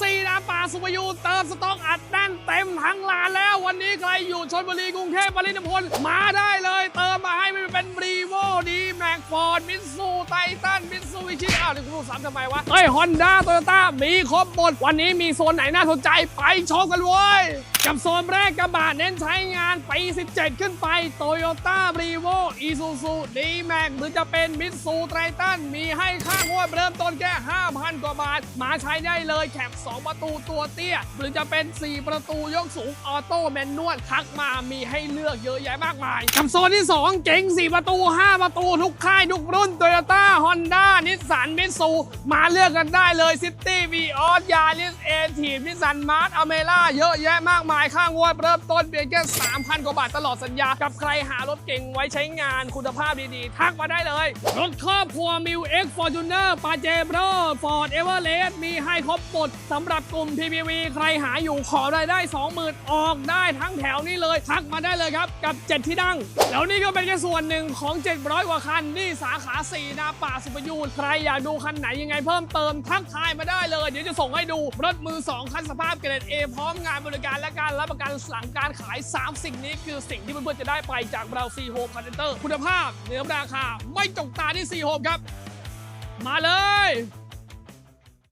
ซีนะป่าสุภยูเติมสต็อกอัดแน่นเต็มทั้งลานแล้ววันนี้ใครอยู่ชนบุรีกรุงเทพปริมณฑลมาได้เลย เติมมาให้ไม่เป็นรีโวดีแม็กฟอร์ดมินซูไททันมินซูวิชิอ้าวเดี๋ยวคุณผู้สามทำไมวะเฮ้ยฮอนด้าโตโยต้ามีครบหมดวันนี้มีโซนไหนน่าสนใจไปชมกันเว้ยกับโซนแรกกระบะเน้นใช้งานปี 17 ขึ้นไปโตโยต้ารีโวอีซูซูดีแม็กหรือจะเป็นมิตซูไททันมีให้ค่างวดเริ่มต้นแค่ 5,000 กว่าบาท มาใช้ได้เลยแคป2ประตูตัวเตี้ย หรือจะเป็น 4 ประตูยกสูงออโต้แมนนวลทักมามีให้เลือกเยอะแยะมากมาย กับโซนที่ 2 เก๋ง4 ประตู 5 ประตูทุกค่ายทุกรุ่นโตโยต้าฮอนด้านิสสันมิตซูมาเลือกกันได้เลยซิตี้วีออสยาริสเอทีนิสสันมาร์ทอเมล่าเยอะแยะมากมายค่างวดเริ่มต้นเพียงแค่3,000 กว่าบาทตลอดสัญญา กับใครหารถเก่งไว้ใช้งานคุณภาพดีๆ ทักมาได้เลย รถครอบครัวมิวเอ็กฟอร์จูเนอร์ปาเจโร่ฟอร์ดเอเวอเรสต์มีให้ครบหมดสำหรับกลุ่ม PPV ใครหาอยู่ขอรายได้ 20,000 ออกได้ทั้งแถวนี้เลย ทักมาได้เลยครับ กับ 7 ที่นั่งแล้วนี่ก็เป็นแค่ส่วนหนึ่งของ 700 กว่าคันนี่สาขา 4 นาป่าสุปยูนใครอยากดูคันไหนยังไงเพิ่มเติมทักทายมาได้เลย เดี๋ยวจะส่งให้ดูรถมือ 2 คันสภาพเกรด A พร้อมงานบริการและ รับประกันหลังการขาย 3 สิ่งนี้คือสิ่งที่เพื่อนๆจะได้ไปจากเราซีโฮมคอนเทนเตอร์คุณภาพเนื้อราคาไม่จกตาที่ซีโฮมครับ มาเลย